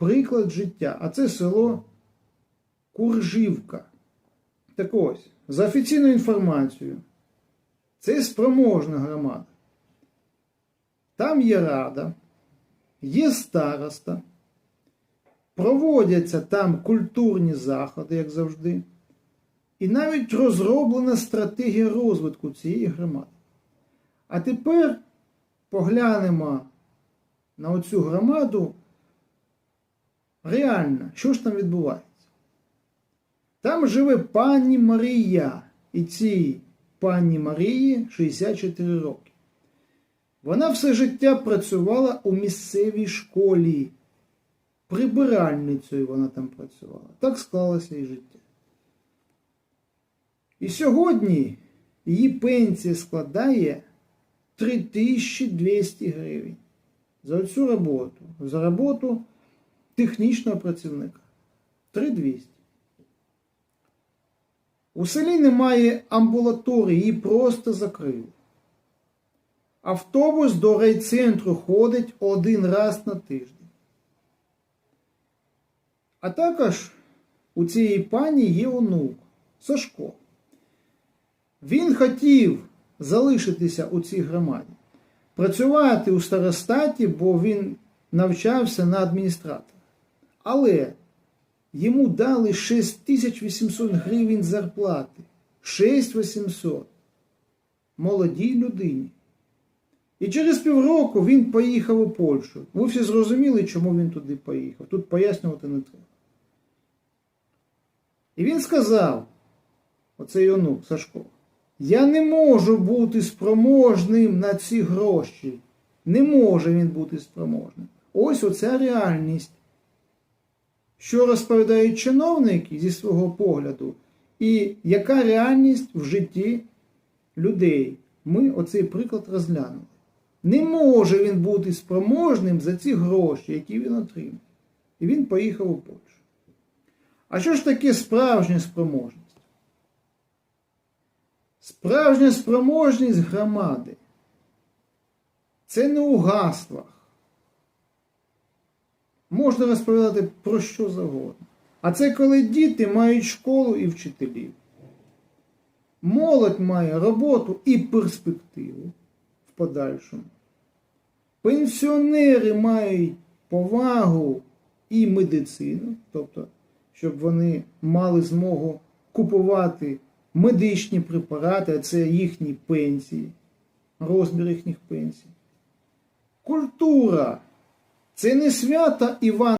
приклад життя. А це село Куржівка. Так ось, за офіційною інформацією, це спроможна громада. Там є рада, є староста, проводяться там культурні заходи, як завжди, і навіть розроблена стратегія розвитку цієї громади. А тепер поглянемо на оцю громаду реально, що ж там відбувається. Там живе пані Марія, і цій пані Марії 64 роки. Вона все життя працювала у місцевій школі. Прибиральницею вона там працювала. Так склалося її життя. І сьогодні її пенсія складає 3200 гривень за цю роботу. За роботу технічного працівника. 3200. У селі немає амбулаторії, її просто закрили. Автобус до райцентру ходить один раз на тиждень. А також у цієї пані є онук Сашко. Він хотів залишитися у цій громаді, працювати у старостаті, бо він навчався на адміністратора. Але йому дали 6800 гривень зарплати. 6800. Молодій людині. І через півроку він поїхав у Польщу. Ви всі зрозуміли, чому він туди поїхав. Тут пояснювати не треба. І він сказав, оцей онук Сашко, я не можу бути спроможним на ці гроші. Не може він бути спроможним. Ось оця реальність. Що розповідають чиновники зі свого погляду, і яка реальність в житті людей. Ми оцей приклад розглянули. Не може він бути спроможним за ці гроші, які він отримав. І він поїхав у Польщу. А що ж таке справжня спроможність? Справжня спроможність громади це не у гаслах. Можна розповідати про що завгодно. А це коли діти мають школу і вчителів. Молодь має роботу і перспективу в подальшому. Пенсіонери мають повагу і медицину, тобто, щоб вони мали змогу купувати медичні препарати, а це їхні пенсії, розмір їхніх пенсій. Культура це не свята Івана.